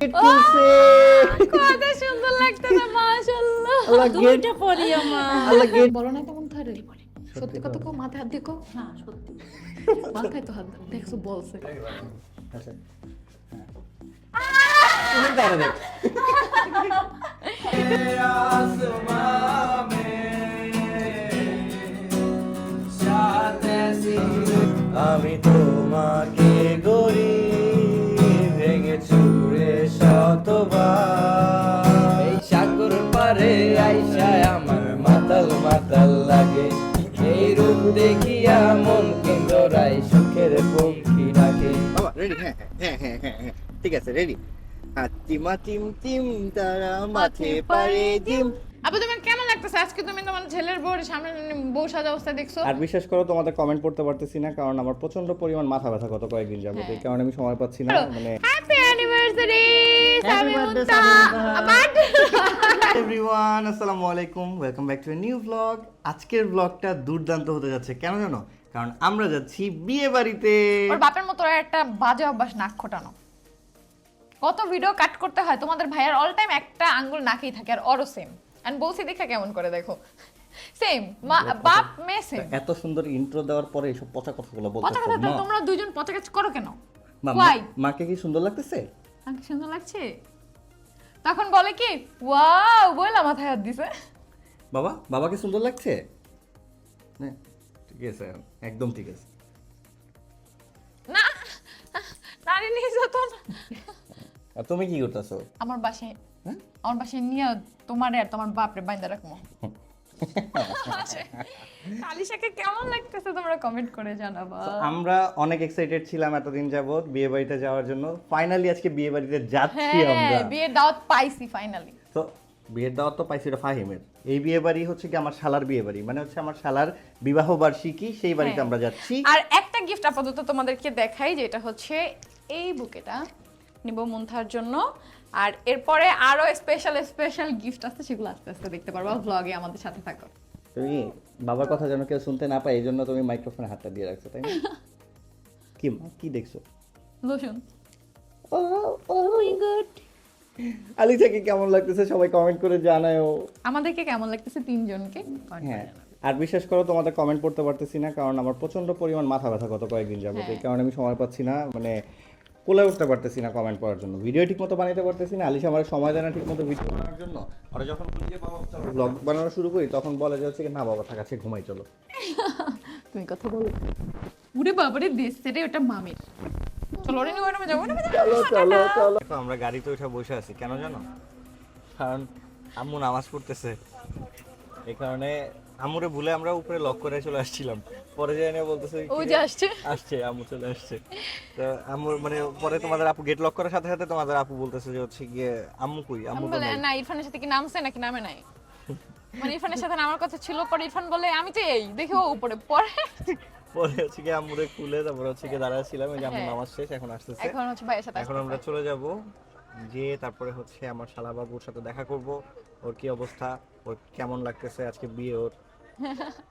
খুলছে কত সুন্দর লাগতেছে মাশাআল্লাহ। দুইটা পরি আমার। বলো না কেমন থারে সত্যি কথা। কো মাথায় হাত দিয়ে না সত্যি। মাথায় তো হাত দেখছ বলছে। আচ্ছা। তুমি দেখ। আমি তোমাকে চুরে শতবার এই সাগর পারে আইসায় আমার মাতাল মাতাল লাগে। এই রূপ দেখিয়া মন কেন্দ্রাই সুখের পঙ্খী ডাকে। হ্যাঁ হ্যাঁ হ্যাঁ ঠিক আছে রেডি হাতিমা তিম তিম তারা মাঠে পারে জিম আপু তোমার কেমন লাগতেছে? আজকে তুমি তোমার ছেলের বউর সামনে বউ সাজা অবস্থা দেখছ? আর বিশেষ করে তোমাদের কমেন্ট পড়তে পারতেছি না কারণ আমার প্রচণ্ড পরিমাণ মাথা ব্যথা গত কয়েকদিন যাবত। এই কারণে আমি সময় পাচ্ছি না মানে হ্যাপি অ্যানিভার্সারি। এভরিওয়ান আসসালামু আলাইকুম welcome back to a new blog আজকের ব্লগটা দুর্দান্ত হতে যাচ্ছে কেন জানো? কারণ আমরা যাচ্ছি বিয়ে বাড়িতে। ওর বাপের মতো একটা বাজে অভ্যাস নাক খোটানো। কত ভিডিও কাট করতে হয় তোমাদের ভাইয়ার অল টাইম একটা আঙ্গুল নাকেই থাকে আর অরও সেম বলছি দেখা কেমন করে দেখো। সেম বাপ মেয়ে সেম এত সুন্দর ইন্ট্রো দেওয়ার পরে এসব পচা কথাগুলো পচা কথা তোমরা দুইজন পচা কাজ করো কেন? মাকে কি সুন্দর লাগতেছে? আমাকে সুন্দর লাগছে? তখন বলে কি ওয়াও বললাম মাথায় হাত দিছে। বাবা বাবাকে সুন্দর লাগছে? ঠিক আছে একদম ঠিক আছে। না নারী নির্যাতন আর তুমি কি করতেছো? আমার বাসায়? আমার বাসায় নিয়ে তোমারে আর তোমার বাপরে বাইন্দা রাখব। আলিশাকে কেমন লাগতেছে তোমরা কমেন্ট করে জানাবা? আমরা অনেক এক্সাইটেড ছিলাম এতদিন যাবত বিয়ে বাড়িতে যাওয়ার জন্য। ফাইনালি আজকে বিয়ে বাড়িতে যাচ্ছি আমরা। হ্যাঁ বিয়ের দাওয়াত পাইছি ফাইনালি তো বিয়ের দাওয়াত তো পাইছি এটা ফাহিমের। এই বিয়ে বাড়ি হচ্ছে কি আমার শালার বিয়ে বাড়ি। মানে হচ্ছে আমার শালার বিবাহ বার্ষিকী সেই বাড়িতে হ্যাঁ। আমরা যাচ্ছি। আর একটা গিফট আপাতত তোমাদেরকে দেখাই যেটা হচ্ছে এই বুকেটা নিব মুন্থার জন্য। আর এরপরে আরও স্পেশাল স্পেশাল গিফট আছে সেগুলো আস্তে আস্তে দেখতে পারবা। ব্লগে আমাদের সাথে থাকো। তুমি বাবার কথা যেন কেউ শুনতে না পায় এই জন্য তুমি মাইক্রোফোনে হাতটা দিয়ে রাখছো তাই না? কি মা কি দেখছ? লোশন আলিশাকে কেমন লাগতেছে সবাই কমেন্ট করে জানায়ও। আমাদেরকে কেমন লাগতেছে তিনজনকে? হ্যাঁ। আর বিশেষ করে তোমাদের কমেন্ট পড়তে পারতেছি না কারণ আমার প্রচণ্ড পরিমাণ মাথা ব্যথা গত কয়েকদিন যাবত হ্যাঁ। এই কারণে আমি সময় পাচ্ছি না মানে কোলে উঠতে পারতেছি না কমেন্ট পড়ার জন্য। ভিডিও ঠিক মতো বানাতে পারতেছি না আলিশা আমার সময় দেয় না ঠিক মতো ভিডিও বানানোর জন্য। আর যখন ব্লগ বানানো শুরু করি তখন বলে যে হচ্ছে কি, না বাবা থাকা ঘুমাই চলো। তুমি কথা বলো। উরে বাবারে দেশ রে ওটা মামির। চলো ওরে নিয়ে যাব ওরে চলো চলো চলো। আমরা গাড়িতে উঠে বসে আছি কেন জানো? কারণ আম্মু নামাজ পড়তেছে। এই কারণে আম্মুরে ভুলে আমরা উপরে লক করে চলে আসছিলাম। পরে যে এনে বলতেছে কি যে আসছে। আসছে আম্মু চলে আসছে। তো আম্মুর মানে পরে তোমাদের আপু গেট লক করার সাথে সাথে তোমাদের আপু বলতেছে যে হচ্ছে গিয়ে আম্মু কই? আম্মু বলে না ইরফানের সাথে কি নামছে নাকি নামে নাই? মানে ইরফানের সাথে নামার কথা ছিল পরে ইরফান বলে আমি তো এই দেখি ও উপরে পরে পরে হচ্ছে গিয়ে আম্মুরে খুলে তারপর হচ্ছে গিয়ে দাঁড়ায় ছিলাম এই যে আম্মু হ্যাঁ। নামাজ শেষ এখন আসতেছে। এখন হচ্ছে ভাইয়ের সাথে এখন আমরা চলে যাব যে তারপরে হচ্ছে আমার শালা বাবুর সাথে দেখা করব ওর কি অবস্থা ওর কেমন লাগতেছে আজকে বিয়ে ওর?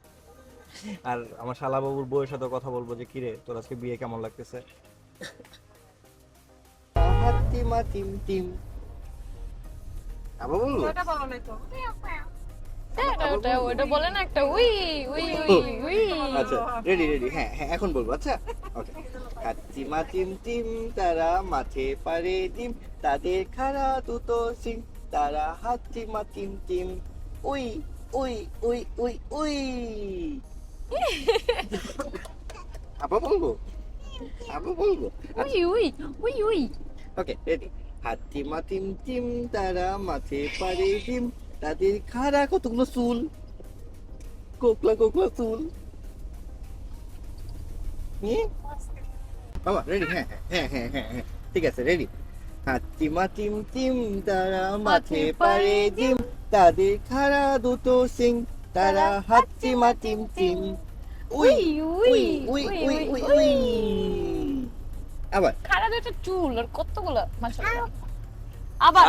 আর আমার শালা বাবুর বউয়ের সাথে কথা বলব যে কিরে তোর আজকে বিয়ে কেমন লাগতেছে? হাতিমা টিম টিম আবার বলব ওটা বলো না তো। ওটা ওটা ওটা বলে না একটা উই উই উই উই আচ্ছা রেডি রেডি হ্যাঁ হ্যাঁ এখন বলব আচ্ছা? ওকে হাতিমা টিম টিম তারা মাঠে পারে ডিম। তাদের খারা দুটো সিং তারা হাতিমা টিম টিম উই উই উই উই উই। আবার বলব আবার বলব উই উই উই উই ওকে রেডি হাতিমা টিম টিম তারা মাঠে পারে ডিম তাদের খাড়া কতগুলো চুল কোকলা কোকলা চুল বাবা রেডি হ্যাঁ হ্যাঁ হ্যাঁ হ্যাঁ হ্যাঁ ঠিক আছে রেডি হাতিমা টিম টিম তারা মাঠে পারে ডিম তাদের খাড়া দুটো সিং তারা হাতিমা টিম টিম উই উই উই উই উই উই আবার খাড়া দুটো চুল আর কতগুলো মাশাআল্লাহ আবার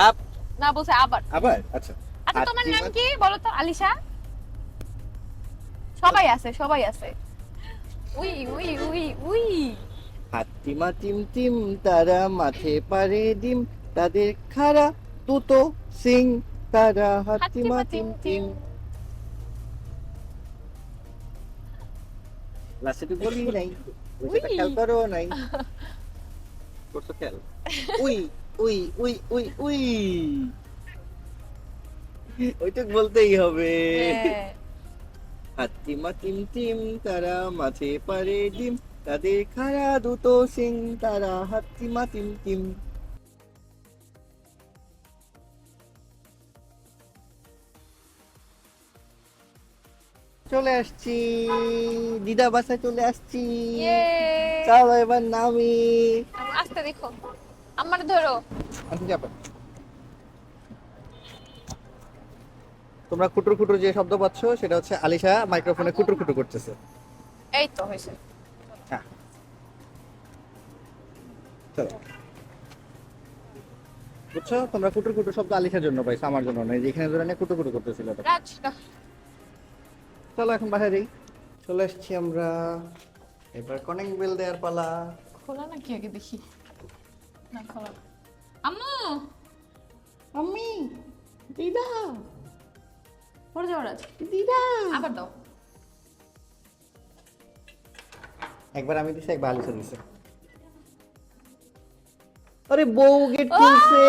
না বলছে আবার আবার আচ্ছা আচ্ছা তোমার নাম হাতিমা- কি বলো তো আলিশা সবাই আছে সবাই আছে উই উই উই উই হাতিমা টিম টিম তারা মাঠে পারে ডিম তাদের খারা তুতো সিং তারা হাতিমা হাতিমা টিম টিম লাস্টে তুই বলি নাই ওই সেটা খেয়াল করো নাই করছ খেয়াল উই উই উই উই উই ওইটুক বলতেই হবে। হাতিমা টিম টিম তারা মাঝে পারে ডিম তাদের খারা দুটো সিং তারা হাতিমা টিম টিম চলে আসছি। দিদা বাসায় চলে আসছি। চলো এবার নামি। আস্তে দেখো। আমার ধরো। তোমরা কুটুর কুটুর যে শব্দ পাচ্ছ সেটা হচ্ছে আলিশা মাইক্রোফোনে কুটুর কুটুর করতেছে। এই তো হয়েছে। হ্যাঁ। চলো। বুঝছ? তোমরা কুটুর কুটুর শব্দ আলিশার জন্য পাইছো আমার জন্য নয় যেখানে ধরে নিয়ে কুটুর কুটুর করতেছিল। রাজ। চলো এখন বাসায় যাই। চলে আসছি আমরা। এবার কনেক বেল দেওয়ার পালা। খোলা নাকি আগে দেখি? না খোলা। আম্মু! আমি দিদা! পড়ে যাও রাজ। দিদা! আবার দাও। একবার আমি দিছি একবার আলিশা দিছে। আরে বউ গেট খুলছে।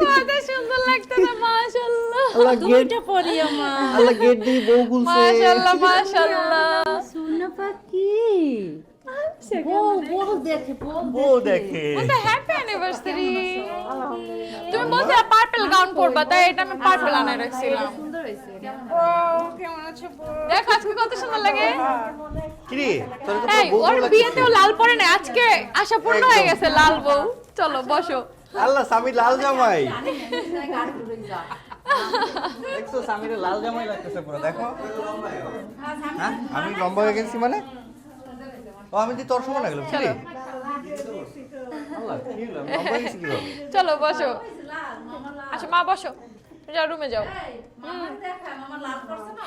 কত সুন্দর লাগতেছে মাশাআল্লাহ। আল্লাহ গেট দুইটা পরি আমার আল্লাহ গেট দিয়ে বউ খুলছে মাশাআল্লাহ মাশাআল্লাহ সোনা পাখি তুমি পার্পল গাউন পরবা তাই এটা আমি পার্পল আনাই রাখছিলাম দেখো আজকে কত সুন্দর লাগে ওর বিয়েতেও লাল পরে না আজকে আশা পূর্ণ হয়ে গেছে লাল বউ চলো বসো আল্লাহ স্বামী লাল জামাই দেখছ স্বামীর লাল জামাই লাগতেছে পুরো দেখো। হ্যাঁ আমি লম্বা হয়ে গেছি মানে? ও আমি যে তোর সমান গেছি কীভাবে? চলো বসো। আচ্ছা মা বসো। যাও রুমে যাও।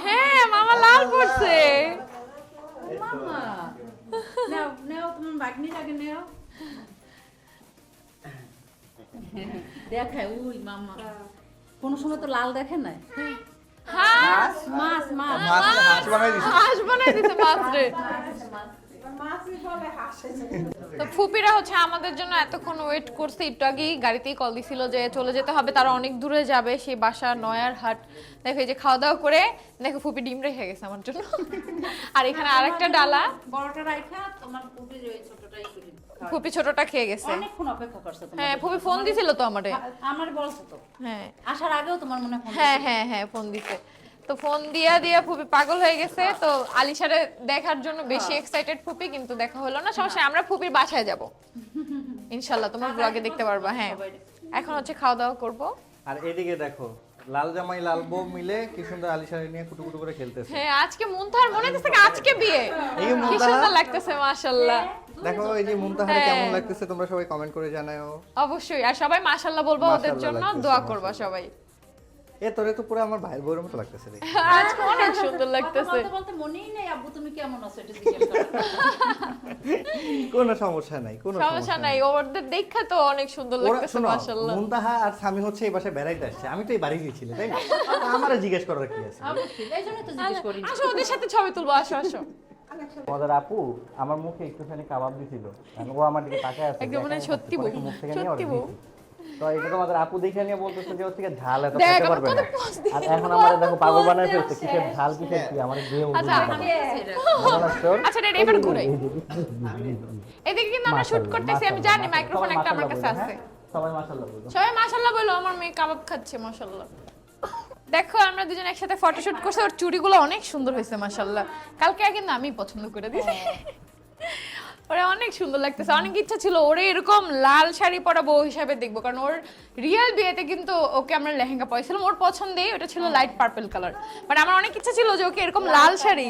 হ্যাঁ মামা লাল পড়ছে নেও নেও তোমার বাগনি লাগে নেও দেখায় উই মামা। কোনো সময় তো লাল দেখে না হ্যাঁ। মাছ মাছ মাছ। হাঁস বানাই মাছ মাছ বানাই দিছে মাছ রে। তো ফুপিরা হচ্ছে আমাদের জন্য এতক্ষণ ওয়েট করছে। একটু আগেই গাড়িতেই কল দিছিল যে চলে যেতে হবে তারা অনেক দূরে যাবে সেই বাসা নয়ার হাট। দেখো এই যে খাওয়া দাওয়া করে দেখো ফুপি ডিম রেখে গেছে আমার জন্য। আর এখানে আরেকটা ডালা। বড়টা রাইখা তোমার পুপির ওই ছোটটাই ফুপি ছোটটা খেয়ে গেছে। অনেকক্ষণ অপেক্ষা করছে তোমার হ্যাঁ ফুপি ফোন দিছিল তো আমারে। আমার বলছো তো। হ্যাঁ। আসার আগেও তোমার মনে হয় হ্যাঁ হ্যাঁ হ্যাঁ ফোন দিছে। তো ফোন দিয়া দিয়া ফুপি পাগল হয়ে গেছে তো আলিশারে দেখার জন্য বেশি এক্সাইটেড ফুপি কিন্তু দেখা হলো না। সমস্যা আমরা ফুপির বাসায় যাব। ইনশাল্লাহ তোমার ব্লগে দেখতে পারবা হ্যাঁ। এখন হচ্ছে খাওয়া দাওয়া করব। আর এদিকে দেখো লাল জামাই লাল বউ মিলে কি সুন্দর আলিশারে নিয়ে কুটু কুটু করে খেলতেছে। হ্যাঁ আজকে মুনতাহার মনে হচ্ছে আজকে বিয়ে? এই কি? সুন্দর লাগতেছে মাশাআল্লাহ দেখো এই যে মুমতাহারে হ্যাঁ। কেমন লাগতেছে তোমরা সবাই কমেন্ট করে জানাও। অবশ্যই আর সবাই মাশাআল্লাহ বলব ওদের জন্য দোয়া করবা সবাই। এ তোরে তো পুরো আমার ভাইয়ের বউয়ের মতো লাগতেছে রে। আজকে অনেক সুন্দর লাগতেছে। বলতে বলতে মনেই নেই আব্বু তুমি কেমন আছো? এটা জিজ্ঞেস কোনো সমস্যা নাই কোনো সমস্যা নাই। ওদের দেখা তো অনেক সুন্দর লাগতেছে মাশাআল্লাহ। মুনতাহা আর স্বামী হচ্ছে এই বাসায় বেড়াইতে আসছে। আমি তো এই বাড়ি গিয়েছিলাম তাই না? আমারও জিজ্ঞেস করার কি আছে? অবশ্যই এই তো জিজ্ঞেস করি। আসো ওদের সাথে ছবি তুলবো আসো আসো। আমাদের আপু আমার মুখে একটুখানি কাবাব দিছিল। ও আমার দিকে তাকায় আছে একদম সত্যি বউ। সত্যি বউ। দিয়েছি। তো এটা তো আপু দেখে নিয়ে বলতেছে যে হচ্ছে গিয়ে ঝাল এত খেতে পারবে না। আর এখন আমার দেখো পাগল বানায় ফেলছে কিসের ঝাল কিসের কি? আমার দিয়ে আচ্ছা, আচ্ছা রে এবার ঘুরাই এদিকে কিন্তু আমরা শুট করতেছি আমি জানি মাইক্রোফোন একটা আমার কাছে আছে। হ্যাঁ? সবাই মাশাআল্লাহ বলবে। সবাই মাশাআল্লাহ বলো আমার মেয়ে কাবাব খাচ্ছে মাশাআল্লাহ। দেখো আমরা দুজন একসাথে ফটোশুট করছি ওর চুড়িগুলো অনেক সুন্দর হয়েছে মাশাআল্লাহ। কালকে কিন্তু আমি পছন্দ করে দিয়েছি ওরা অনেক সুন্দর লাগতেছে। অনেক ইচ্ছা ছিল ওরে এরকম লাল শাড়ি পরা বউ হিসাবে দেখব কারণ ওর রিয়েল বিয়েতে কিন্তু ওকে আমরা লেহেঙ্গা পরেছিলাম। ওর পছন্দেই ওটা ছিল লাইট পার্পল কালার বাট আমার অনেক ইচ্ছা ছিল যে ওকে এরকম লাল শাড়ি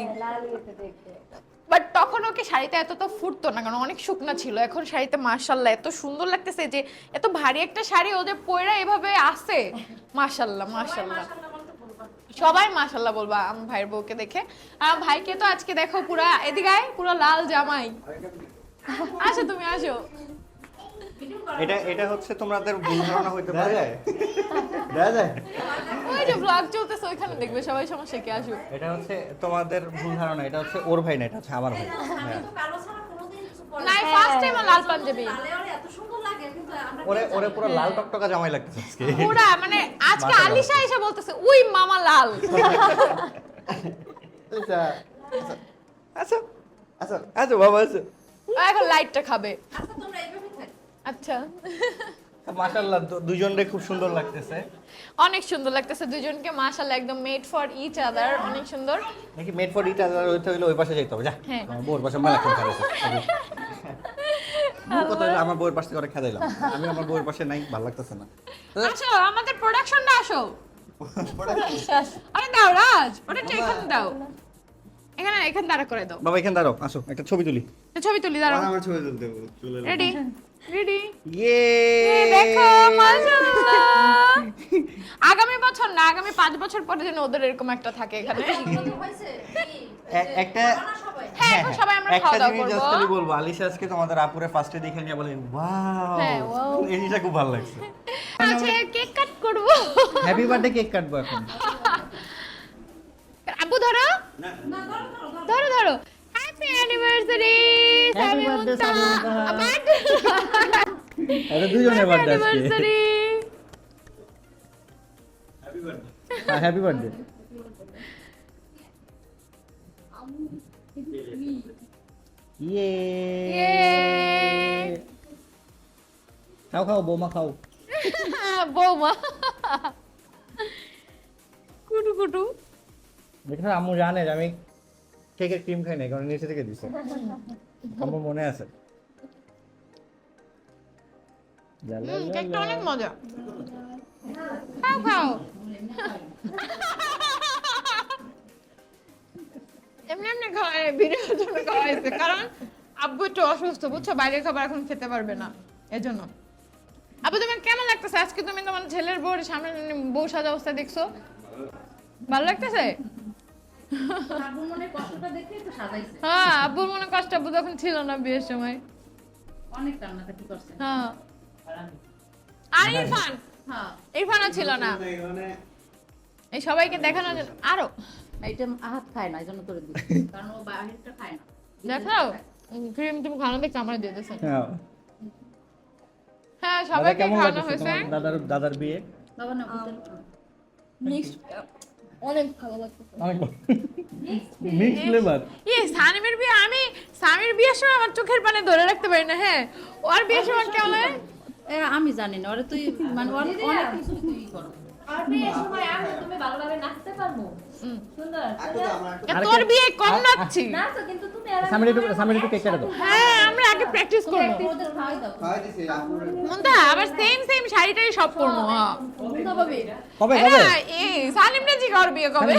বাট তখন ওকে শাড়িতে এত তো ফুটতো না কারণ অনেক শুকনা ছিল। এখন শাড়িতে মার্শাল্লাহ এত সুন্দর লাগতেছে যে এত ভারী একটা শাড়ি ওদের পয়রা এভাবে আসে। মার্শাল্লাহ মার্শাল্লাহ সবাই মাশাল্লাহ বলবা আমার ভাইয়ের বউকে দেখে। আর ভাইকে তো আজকে দেখো পুরা এদিকে আয় পুরো লাল জামাই। আসো তুমি আসো। এটা এটা হচ্ছে তোমাদের ভুল ধারণা হইতে পারে। দেখা যায়। ওই যে ব্লগ চলতেছে ওইখানে দেখবে সবাই সমস্যা কি আসুক। এটা হচ্ছে তোমাদের ভুল ধারণা এটা হচ্ছে ওর ভাই না এটা হচ্ছে আমার ভাই। নাই ফার্স্ট টাইম লাল পাঞ্জাবি। ওরে এত সুন্দর লাগে কিন্তু আমরা ওরে কেউ ওরে জানি পুরো লাল টকটকা জামাই লাগতেছে আজকে। পুরা মানে আজকে আলিশা এসে বলতেছে উই মামা লাল। আচ্ছা আচ্ছা আচ্ছা আচ্ছা বাবা আচ্ছা। এখন লাইটটা খাবে। আচ্ছা তোমরা এইভাবে থাকো। আচ্ছা। মাশাআল্লাহ দুজনরে খুব সুন্দর লাগতেছে। অনেক সুন্দর লাগতেছে দুজনকে মাশাআল্লাহ একদম মেড ফর ইচ আদার অনেক সুন্দর। নাকি মেড ফর ইট আদার হইতে হইলে ওই পাশে যাইতে হবে যা। হ্যাঁ। আমার বউর পাশে মেলা খেলা কত হইল আমার বউয়ের পাশে করে খেলাইলাম আমি আমার বউয়ের পাশে নাই ভালো লাগতেছে না। আসো আমাদের প্রোডাকশনটা আসো। আরে দাও রাজ ওটা এখানে দাও। এখানে এখানে দাঁড়া করে দাও। বাবা এখানে দাঁড়াও আসো একটা ছবি তুলি। ছবি তুলি দাঁড়াও। আমার ছবি তুলতে চলে রেডি রেডি ইয়ে দেখো মাশাআল্লাহ। আগামী বছর না আগামী পাঁচ বছর পরে যেন ওদের এরকম একটা থাকে এখানে। একটা সবাই হ্যাঁ সবাই আমরা খাওয়া দাওয়া জিনিস করব। জাস্ট বলব আলিশা আজকে তোমাদের আপুরে ফার্স্টে দেখে নিয়ে বলে ওয়াও হ্যাঁ, এই জিনিসটা খুব ভালো লাগছে। আচ্ছা কেক কাট করব। হ্যাপি বার্থডে কেক কাটবো এখন। ধরো। না ধরো। ধরো ধরো। Happy anniversary. বার্থডে দুজনের বার্থডে হ্যাপি বার্থডে ইয়ে খাও খাও বৌমা খাও বৌমা কুটু কুটু দেখো আম্মু জানে আমি কেকের ক্রিম খাই না কারণ নিচে থেকে দিছে। আমার মনে আছে। লা লা হুম লা কেকটা অনেক মজা। খাও খাও। এমনি এমনি খাওয়াই ভিডিওর জন্য কারণ আব্বু একটু অসুস্থ বুঝছ? বাইরের খাবার এখন খেতে পারবে না এজন্য। আব্বু তোমার কেমন লাগতেছে? আজকে তুমি তোমার ছেলের বউর সামনে বউ সাজা অবস্থা দেখছ? ভালো লাগতেছে? আব্বুর মনে কষ্টটা দেখে তো সাজাইছে। হ্যাঁ আব্বুর মনে কষ্ট আব্বু তখন ছিল না বিয়ের সময়। অনেক কান্নাকাটি করছে। হ্যাঁ। আর ইরফান? হ্যাঁ। ইরফানও ছিল না। এই সবাইকে দেখানোর জন্য আরও। খায় না এই জন্য করে দিই কারণ ও বাহিরটা খায় না। দেখো ক্রিম তুমি খানো আমরা দিয়ে দিয়েছেন হ্যাঁ। হ্যাঁ সবাইকে খাওয়ানো হয়েছে। দাদার দাদার বিয়ে? বাবা না মিক্সড অনেক ভালো লাগতেছে। অনেক মিক্স ফ্লেভার ইয়ে সানিমের বিয়ে আমি সামির বিয়ের সময় আমার চোখের পানে ধরে রাখতে পারি না হ্যাঁ? ওর বিয়ের সময় কেমন আমি জানি না ওরে তুই মানে অনেক কিছু তুই করো। আর বিয়ের সময় আমি তুমি ভালোভাবে নাচতে পারব। হুম। সুন্দর এ, তোর বিয়ে কম নাচছি? হ্যাঁ আমরা আগে প্র্যাকটিস করব। মন্দা আবার সেম সেম শাড়িটাই সব করব হ্যাঁ। বন্ধু পাবে কবে এ কবে? না, এ সানিম জি কার বিয়ে? কবে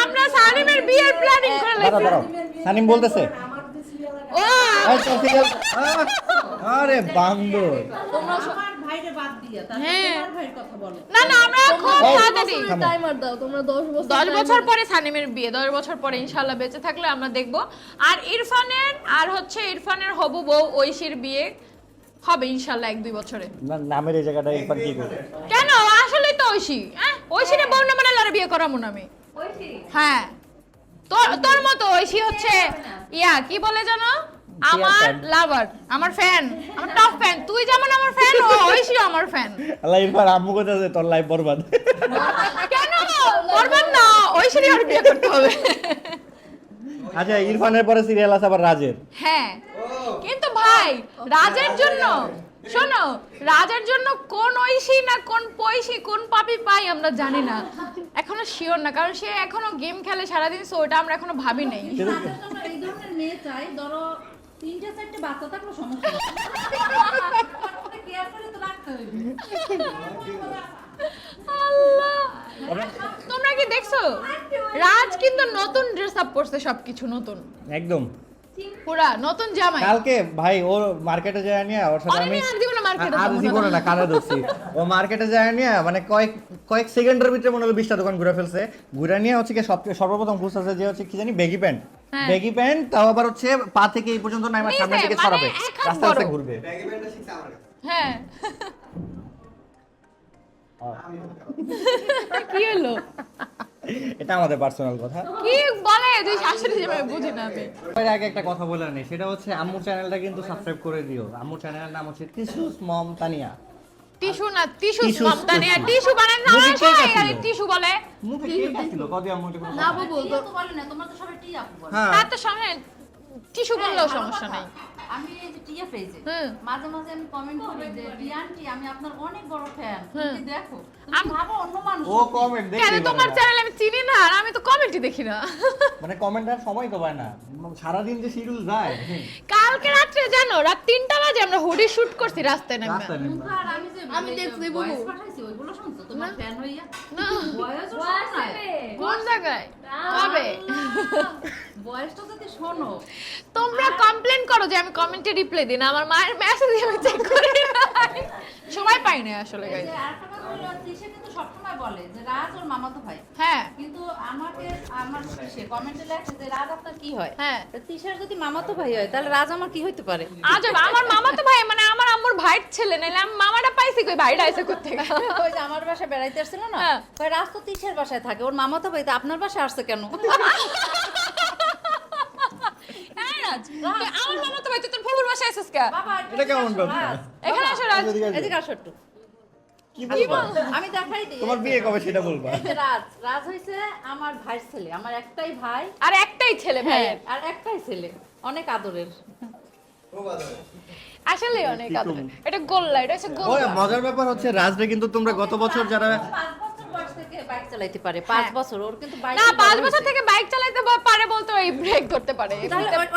আমরা সানিমের বিয়ের প্ল্যানিং করে লাইছি দাঁড়াও। বলতেছে। এই আরে বান্দর। ভাইরে বাদ দিয়া হ্যাঁ। তোমার ভাইয়ের কথা বলো। না না আমরা খুব তাড়াতাড়ি টাইমার দাও তোমরা 10 বছর দশ timer বছর পরে সানিমের বিয়ে দশ বছর পরে ইনশাল্লাহ বেঁচে থাকলে আমরা দেখব। আর ইরফানের আর হচ্ছে ইরফানের হবু বউ ঐশীর বিয়ে হবে ইনশাল্লাহ এক দুই বছরে। না, নামের এই জায়গাটা এরপর কি করবে কেন? আসলেই তো ঐশী হ্যাঁ? ঐশীরে বউ না মানে লড়ে বিয়ে করাবো না আমি। হ্যাঁ। তোর তোর মতো ঐশী হচ্ছে ইয়া কি বলে জানো? আমার লাভার আমার ফ্যান আমার টপ ফ্যান তুই যেমন আমার ফ্যান ও ঐশীও আমার ফ্যান আল্লাহ এরপর আম্মু কোথায় আছে তোর লাইফ বরবাদ। কেন? করবেন না ঐশীরে আর বিয়ে করতে হবে। আচ্ছা ইরফানের পরে সিরিয়াল আছে আবার রাজের। হ্যাঁ। কিন্তু ভাই রাজের জন্য শোনো রাজের জন্য কোন ঐশী না কোন পয়সী কোন পাপি পাই আমরা জানি না। এখনও শিওর না কারণ সে এখনও গেম খেলে সারাদিন সো ওটা আমরা এখনও ভাবি নাই। তাদের জন্য এই ধরনের মেয়ে চাই ধরো তিনটে চারটে বাচ্চা থাকলে সমস্যা কেয়ার করে তো রাখতে হবে আল্লাহ! তোমরা কি দেখছ? রাজ কিন্তু নতুন ড্রেস আপ করছে সবকিছু নতুন। একদম। পুরা নতুন জামাই। কালকে ভাই ওর মার্কেটে যায় নিয়ে ওর সাথে আমি আর দিব না মার্কেটে আর জীবনে না কানে ধরছি। ও মার্কেটে যায় নিয়ে মানে কয়েক কয়েক সেকেন্ডের ভিতরে মনে হলো বিশটা দোকান ঘুরে ফেলছে। ঘুরে নিয়ে হচ্ছে কি সব সর্বপ্রথম খুঁজতেছে যে হচ্ছে কি জানি বেগি প্যান্ট হ্যাঁ। বেগি প্যান্ট তাও আবার হচ্ছে পা থেকে এই পর্যন্ত নাই আমার নিচে, সামনের দিকে মানে ছড়াবে। আস্তে আস্তে ঘুরবে। ব্যাগি ব্যান্ডটা শিখছে আমার কাছে। হ্যাঁ। কি হলো? এটা আমাদের পার্সোনাল কথা। কি বলে? তুই শাশুড়ি যেভাবে বুঝি না আমি। এর আগে একটা কথা বলে নেই সেটা হচ্ছে আম্মু চ্যানেলটা কিন্তু সাবস্ক্রাইব করে দিও। আম্মু চ্যানেলের নাম হচ্ছে টিসুস মম তানিয়া টিস্যু না টিস্যু টিস্যু, মামতানি টিস্যু। টিস্যু বানান না আমার কে সবাই কাছিল? খালি টিস্যু বলে। মুখে কে কাছিল কদি আম্মু না বাবু বলে না তোমরা তো সবাই টিয়া আপু বলো। হ্যাঁ। তার তো সামনে টিস্যু বললেও সমস্যা। নাই। আমি এই যে টিয়া ফেজে মাঝে মাঝে আমি কমেন্ট করি যে রিয়ান্টি আমি আপনার অনেক বড় ফ্যান তুমি দেখো? আমি ভাবো অন্য মানুষ ও কমেন্ট দেখি কেন তোমার চ্যানেল আমি চিনি না আর আমি তো কমেন্টই দেখি না। মানে কমেন্টার সময় তো পায় না। সারাদিন যে শিডিউল যায় কালকে রাত্রে জানো রাত আমরা হুডি শুট করছি রাস্তায় নামে। আমি আমি দেখছি, বুবু। তোমার ফ্যান হইয়া? না। ভয়েসও হোয়াটসঅ্যাপে কোন জায়গায়? কবে? ভয়েসটা যদি শোনো। তোমরা কমপ্লেন করো যে আমি কমেন্টে রিপ্লাই দিই না আমার মায়ের মেসেজ আমি চেক করি নাই। সময় পাই না আসলে কিন্তু সবসময় বলে যে রাজ ওর মামাতো ভাই। হ্যাঁ। কিন্তু আমাকে আমার সে কমেন্টে লেখে যে রাজ আপনার কি হয়? হ্যাঁ। তিশার যদি মামাতো ভাই হয় তাহলে রাজ আমার কি হইতে পারে? আজব আমার মামা তো ভাই মানে আমার আম্মুর ভাইয়ের ছেলে নাইলে আমি মামাটা পাইছি কই ভাইটা আইছে ওই যে আমার বাসায় বেড়াইতে আসছিল না? হ্যাঁ। রাজ তো তিশার বাসায় থাকে ওর মামাতো ভাই তো আপনার বাসায় আসছে কেন? রাজ আমার মামা তো ভাই তুই তোর বাসায় আছিস কা? এটা কেমন কথা? এখানে আসো রাজ। এদিকে আসো। একটু। কি বলবা? আমি দেখাই দিই। তোমার বিয়ে কবে সেটা বলবা? রাজ রাজ হইছে আমার ভাইয়ের ছেলে আমার একটাই ভাই। আর একটাই ছেলে ভাইয়ের আর একটাই ছেলে অনেক আদরের। আসলে অনেক আদর এটা গোল্লা এটা হচ্ছে গোল্লা। মজার ব্যাপার হচ্ছে রাজরে কিন্তু তোমরা গত বছর যারা থেকে বাইক চালাইতে পারে। পাঁচ হ্যাঁ। বছর ওর কিন্তু বাইক না পাঁচ বছর থেকে বাইক চালাতে পারে বলতে ওই ব্রেক ধরতে পারে।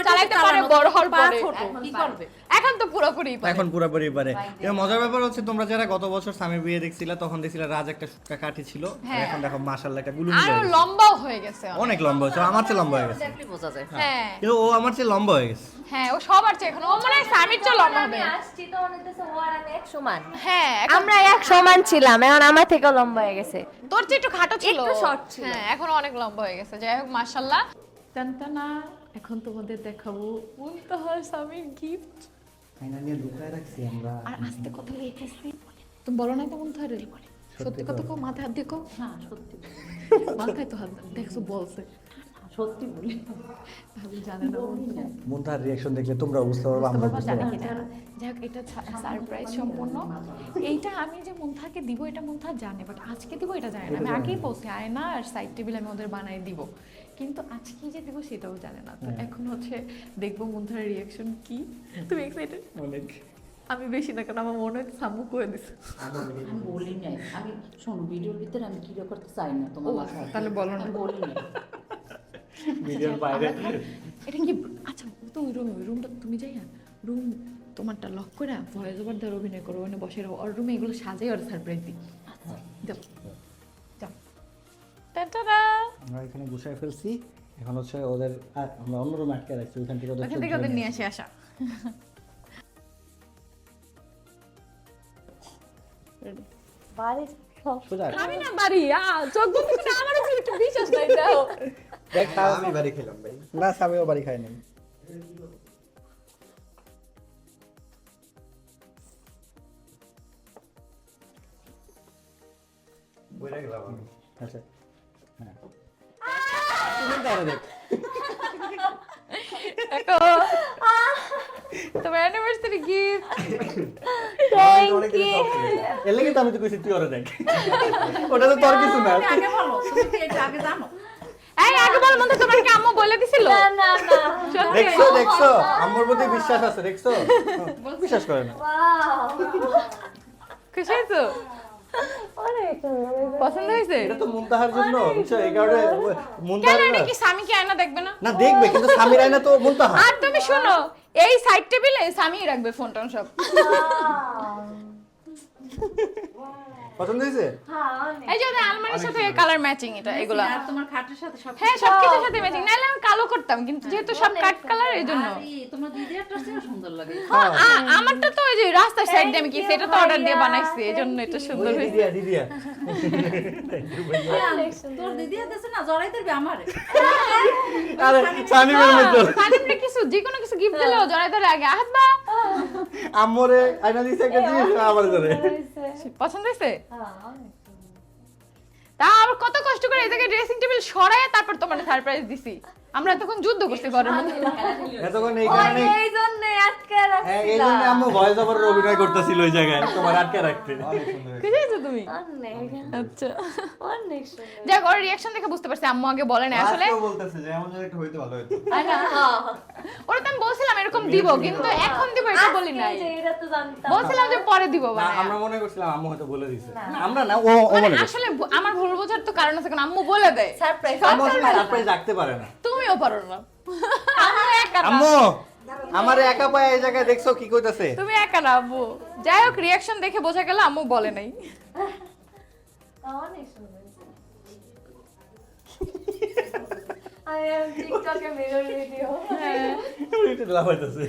চালাতে পারে বড় হওয়ার পরে। কি করবে? এখন তো পুরোপুরি পারে। এখন পুরোপুরি পারে। এর মজার ব্যাপার হচ্ছে তোমরা যারা গত বছর স্বামী বিয়ে দেখছিলে তখন দেখছিলে রাজ একটা সুটকা কাঠি ছিল। হ্যাঁ। এখন দেখো মাশাআল্লাহ একটা গুলু আরও লম্বাও হয়ে গেছে অনেক। অনেক লম্বা হয়েছে আমার চেয়ে লম্বা হয়ে গেছে। বোঝা যায়। হ্যাঁ। কিন্তু ও আমার চেয়ে লম্বা হয়ে গেছে। হ্যাঁ ও সবার চেয়ে এখন ও মনে হয় স্বামীর চেয়ে লম্বা হবে। আসছি তো হইতেছে ও আর আমি এক সমান। হ্যাঁ আমরা এক সমান ছিলাম এখন আমার থেকে লম্বা হয়ে গেছে। তোর চেয়ে একটু খাটো ছিল। একটু শর্ট ছিল। হ্যাঁ এখন অনেক লম্বা হয়ে গেছে। যাই হোক মাশাআল্লাহ। টানটানা এখন তোমাদের দেখাবো মুনতাহার স্বামীর গিফট ফাইনালি লুকায় রাখছি আমরা। আর আস্তে কথা বলতেছি। তুমি বলো না তো মুনতাহার সত্যি কথা কো মাথায় হাত দেখো হ্যাঁ সত্যি। মাথায় তো হাত দেখছ বলছে। সত্যি বলি ভাবি জানে না মুনতাহার। মুন্তার রিয়াকশন দেখলে তোমরা বুঝতে পারবে আমরা বুঝতে পারব। কি না? হোক এটা সারপ্রাইজ সম্পূর্ণ। এইটা আমি যে মুনথাকে দিব এটা মুনথা জানে বাট আজকে দিব এটা জানে না। আমি আগেই বলছি আয়না আর সাইড টেবিল আমি ওদের বানাই দিব। কিন্তু আজকে যে দিব সেটাও জানে না তো। এখন হচ্ছে দেখব মুনথার রিয়াকশন কি। তুমি এক্সাইটেড অনেক। আমি বেশি না কারণ আমার মনে হচ্ছে সামু করে দিছে। আমি বলি নাই। আমি শোনো ভিডিওর ভিতরে আমি ভিডিও করতে চাই না তোমার তাহলে বলো না। বলি নাই। ভিডিওর বাইরে এটা কি আচ্ছা তো ওই রুম ওই রুমটা তুমি যাই না রুম তোমারটা লক করে ভয়েস ওভার দেওয়ার অভিনয় করো ওখানে বসে রহো ওর রুমে এগুলো সাজাই ওর সারপ্রাইজ দিই। আচ্ছা। যাও। যাও। টাটা আমরা এখানে গুছায় ফেলছি। এখন হচ্ছে ওদের আমরা অন্য রুমে আটকে রাখছি ওইখান থেকে ওদের ওখান থেকে ওদের নিয়ে আসে আসা। সোজা। আমি না বাড়ি আ, চোখ বন্ধ করে আমার উপরে একটু বিশ্বাস নাই দাও দেখ আমি বাড়ি খেলাম ভাই। না স্বামীও বাড়ি বইরা গেলাম আচ্ছা। হ্যাঁ। দেখ। দেখো। তোমার অ্যানিভার্সারি গিফট অনেক কিছু এর লেগে তো আমি তো কইছি তুই ওরে দেখ। ওটা তো তোর কিছু না। আগে বলো তুমি কি এটা আগে জানো? এই আগে বল মধ্যে তোমার কি আম্মু বলে দিছিল? না না না। দেখছ দেখছ? আমার প্রতি বিশ্বাস আছে দেখছ? বিশ্বাস করে না। খুশি হয়েছো? পছন্দ হয়েছে? এটা তো মুনতাহার জন্য বুঝছ? এই কারণে ও- কেন মুনতাহার এটা না- কি স্বামী কি আয়না দেখবে না? না দেখবে কিন্তু স্বামীর আয়না তো মুনতাহা আর তুমি শোনো এই সাইড টেবিলে স্বামী রাখবে ফোন টোন সব পছন্দ হয়েছে? হ্যাঁ এই যে আলমারির সাথে কালার ম্যাচিং এটা এগুলা। আর তোমার খাটের সাথে সব হ্যাঁ সব কিছুর সাথে ম্যাচিং নাহলে আমি কালো করতাম কিন্তু যেহেতু সব কাট কালার এই জন্য তোমার সুন্দর লাগে। হ্যাঁ, আমারটা তো ওই যে রাস্তার সাইড দিয়ে আমি কি সেটা তো অর্ডার দিয়ে বানাইছি এই জন্য এটা সুন্দর হয়েছে। দিদিয়া দিদিয়া। হ্যাঁ, তোর দিদি আছে না জড়াই দিবি আমারে। আরে সানিমের মতো সানিমরে কিছু যে কোনো কিছু গিফট দিলেও জড়াই ধরে আগে হাসবা আম্মরে আইনা দিছে একটা জিনিস আবার করে পছন্দ হয়েছে? হ্যাঁ, তা আবার কত কষ্ট করে ড্রেসিং টেবিল সরায় তারপর তোমার সারপ্রাইজ দিছি। আমরা তখন যুদ্ধ করতে মধ্যে এতক্ষণ এই ওই কারণে এই আটকে হ্যাঁ এই জন্য। আম্মু ভয়েস ওভার অভিনয় করতেছিল ওই জায়গায়। তোমার আটকে রাখতে। তুমি? আচ্ছা। অনেক সুন্দর। যাক ওর রিয়াকশন দেখে বুঝতে পারছি আম্মু আগে বলে না আসলে বলতেছে যে এমন একটা হইতে ভালো হতো ওরা তো আমি বলছিলাম এরকম দিব কিন্তু এখন দিব এটা বলি নাই। যে এটা তো জানতাম। বলছিলাম যে পরে দিব না, আমরা মনে করছিলাম আম্মু হয়তো বলে দিছে। না। আমরা না ও মানে মনে আসলে আমার ভুল বোঝার তো কারণ আছে কারণ আম্মু বলে দেয়। সারপ্রাইজ আম্মু সারপ্রাইজ রাখতে পারে না। তুমিও পারো না। আম্মু একা না। আম্মু আমার একা পায় এই জায়গায় দেখছ কি কইতাছে? তুমি একা না আম্মু। যাই হোক রিয়াকশন দেখে বোঝা গেল আম্মু বলে নাই। অনেক সুন্দর। I am TikTok A mirror হ্যাঁ। লাভ হইতাছে